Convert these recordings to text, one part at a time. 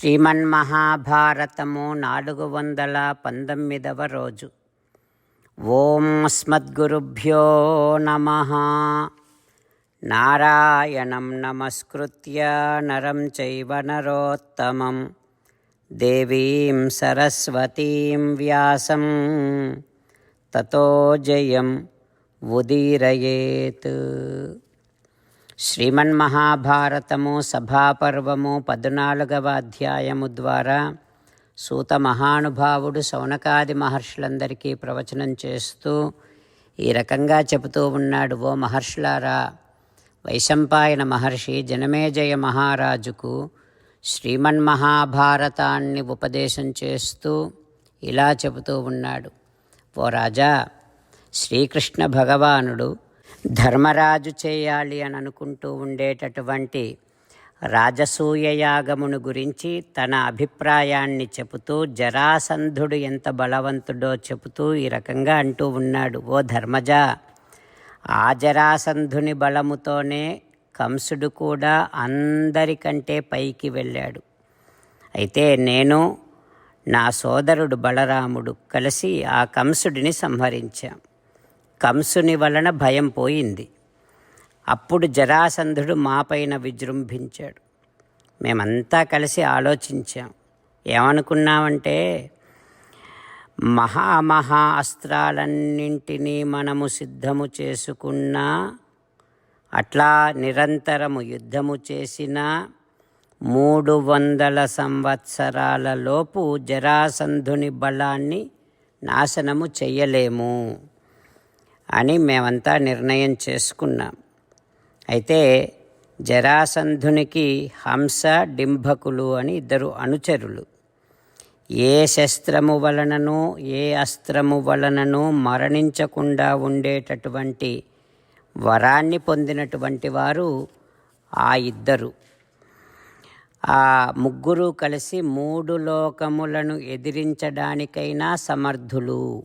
శ్రీమన్మహాభారతము నాలుగు వందల పంతొమ్మిదవ రోజు. ఓం స్మద్గురుభ్యో నమ. నారాయణం నమస్కృత్య నరం చైవ నరోత్తమం. దేవీం సరస్వతీం వ్యాసం. తతో జయం ఉదీరయేత్. శ్రీమన్మహాభారతము సభాపర్వము పద్నాలుగవ అధ్యాయము ద్వారా సూత మహానుభావుడు శౌనకాది మహర్షులందరికీ ప్రవచనం చేస్తూ ఈ రకంగా చెబుతూ ఉన్నాడు ఓ మహర్షులారా వైశంపాయన మహర్షి జనమేజయ మహారాజుకు శ్రీమన్మహాభారతాన్ని ఉపదేశం చేస్తూ ఇలా చెబుతూ ఉన్నాడు. ఓ రాజా శ్రీకృష్ణ భగవానుడు ధర్మరాజు చేయాలి అని అనుకుంటూ ఉండేటటువంటి రాజసూయ యాగమును గురించి తన అభిప్రాయాన్ని చెబుతూ జరాసంధుడు ఎంత బలవంతుడో చెబుతూ ఈ రకంగా అంటూ ఉన్నాడు. ఓ ధర్మజ ఆ జరాసంధుని బలముతోనే కంసుడు కూడా అందరికంటే పైకి వెళ్ళాడు. అయితే నేను నా సోదరుడు బలరాముడు కలిసి ఆ కంసుడిని సంహరించాం. కంసుని వలన భయం పోయింది. అప్పుడు జరాసంధుడు మాపైన విజృంభించాడు. మేమంతా కలిసి ఆలోచించాం. ఏమనుకున్నామంటే మహామహా అస్త్రాలన్నింటినీ మనము సిద్ధము చేసుకున్నా అట్లా నిరంతరము యుద్ధము చేసిన మూడు వందల సంవత్సరాలలోపు జరాసంధుని బలాన్ని నాశనము చెయ్యలేము అని మేమంతా నిర్ణయం చేసుకున్నాం. అయితే జరాసంధునికి హంస డింభకులు అని ఇద్దరు అనుచరులు. ఏ శస్త్రము వలనను ఏ అస్త్రము వలనను మరణించకుండా ఉండేటటువంటి వరాన్ని పొందినటువంటి వారు ఆ ఇద్దరు. ఆ ముగ్గురు కలిసి మూడు లోకములను ఎదిరించడానికైనా సమర్థులు.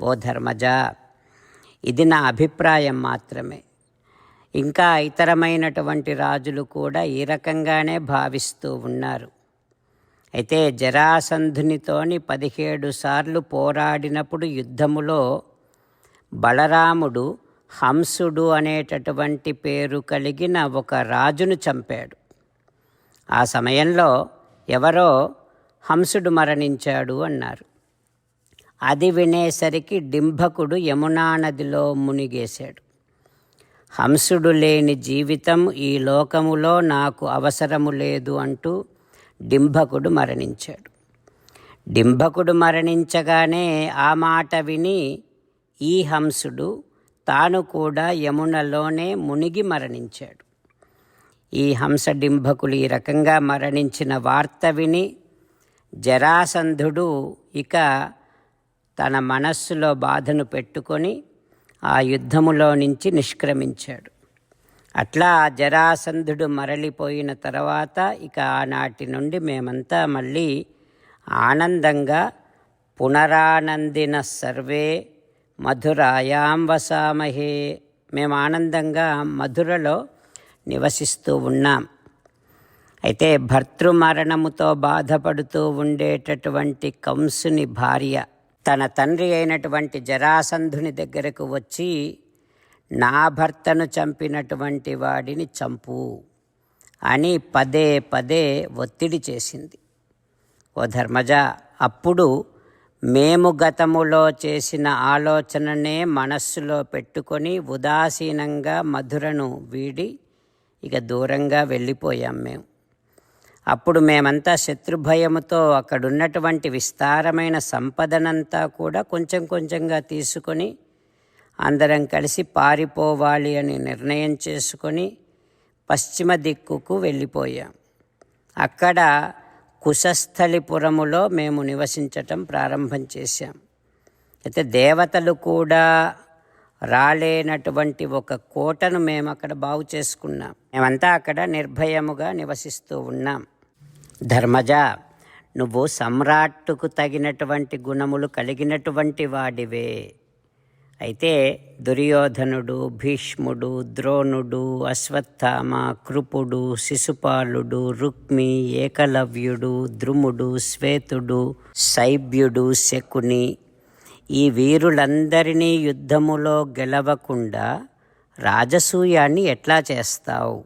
ఓ ధర్మజ ఇది నా అభిప్రాయం మాత్రమే. ఇంకా ఇతరమైనటువంటి రాజులు కూడా ఈ రకంగానే భావిస్తూ ఉన్నారు. అయితే జరాసంధునితోని పదిహేడు సార్లు పోరాడినప్పుడు యుద్ధములో బలరాముడు హంసుడు అనేటటువంటి పేరు కలిగిన ఒక రాజును చంపాడు. ఆ సమయంలో ఎవరో హంసుడు మరణించాడు అన్నారు. అది వినేసరికి డింభకుడు యమునా నదిలో మునిగేశాడు. హంసుడు లేని జీవితం ఈ లోకములో నాకు అవసరము లేదు అంటూ డింభకుడు మరణించాడు. డింభకుడు మరణించగానే ఆ మాట విని ఈ హంసుడు తాను కూడా యమునలోనే మునిగి మరణించాడు. ఈ హంస డింభకులు ఈ రకంగా మరణించిన వార్త విని జరాసంధుడు ఇక తన మనస్సులో బాధను పెట్టుకొని ఆ యుద్ధములో నుంచి నిష్క్రమించాడు. అట్లా జరాసంధుడు మరలిపోయిన తర్వాత ఇక ఆనాటి నుండి మేమంతా మళ్ళీ ఆనందంగా పునరానందిన సర్వే మధురాయాం వసామహే. మేము ఆనందంగా మధురలో నివసిస్తూ ఉన్నాం. అయితే భర్తృమరణముతో బాధపడుతూ ఉండేటటువంటి కంసుని భార్య తన తండ్రి అయినటువంటి జరాసంధుని దగ్గరకు వచ్చి నా భర్తను చంపినటువంటి వాడిని చంపు అని పదే పదే ఒత్తిడి చేసింది. ఓ ధర్మజ అప్పుడు మేము గతములో చేసిన ఆలోచననే మనస్సులో పెట్టుకొని ఉదాసీనంగా మధురను వీడి ఇక దూరంగా వెళ్ళిపోయాం మేము. అప్పుడు మేమంతా శత్రుభయముతో అక్కడున్నటువంటి విస్తారమైన సంపదనంతా కూడా కొంచెం కొంచెంగా తీసుకొని అందరం కలిసి పారిపోవాలి అని నిర్ణయం చేసుకొని పశ్చిమ దిక్కుకు వెళ్ళిపోయాం. అక్కడ కుశస్థలిపురములో మేము నివసించటం ప్రారంభం చేశాం. అయితే దేవతలు కూడా రాలేనటువంటి ఒక కోటను మేము అక్కడ బాగు చేసుకున్నాం. మేమంతా అక్కడ నిర్భయముగా నివసిస్తూ ఉన్నాం. ధర్మజ నువ్వు సమ్రాట్టుకు తగినటువంటి గుణములు కలిగినటువంటి వాడివే. అయితే దుర్యోధనుడు భీష్ముడు ద్రోణుడు అశ్వత్థామ కృపుడు శిశుపాలుడు రుక్మి ఏకలవ్యుడు ద్రుముడు శ్వేతుడు శైబ్యుడు శకుని ఈ వీరులందరినీ యుద్ధములో గెలవకుండా రాజసూయాన్ని ఎట్లా చేస్తావు?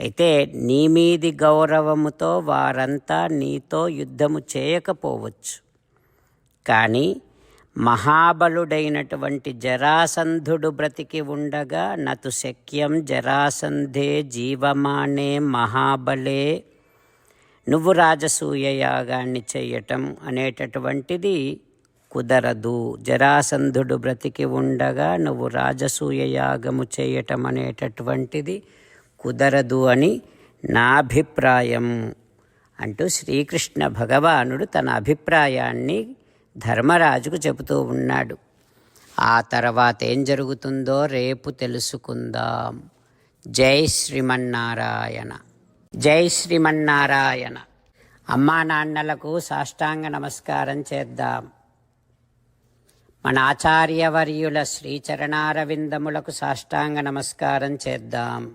అయితే నీ మీది గౌరవముతో వారంతా నీతో యుద్ధము చేయకపోవచ్చు. కానీ మహాబలుడైనటువంటి జరాసంధుడు బ్రతికి ఉండగా నతు శక్యం జరాసంధే జీవమానే మహాబలే. నువ్వు రాజసూయ యాగాన్ని చేయటం అనేటటువంటిది కుదరదు. జరాసంధుడు బ్రతికి ఉండగా నువ్వు రాజసూయ యాగము చేయటం అనేటటువంటిది కుదరదు అని నా అభిప్రాయం అంటూ శ్రీకృష్ణ భగవానుడు తన అభిప్రాయాన్ని ధర్మరాజుకు చెబుతూ ఉన్నాడు. ఆ తర్వాత ఏం జరుగుతుందో రేపు తెలుసుకుందాం. జై శ్రీమన్నారాయణ. జై శ్రీమన్నారాయణ. అమ్మా నాన్నలకు సాష్టాంగ నమస్కారం చేద్దాం. మన ఆచార్యవర్యుల శ్రీచరణారవిందములకు సాష్టాంగ నమస్కారం చేద్దాం.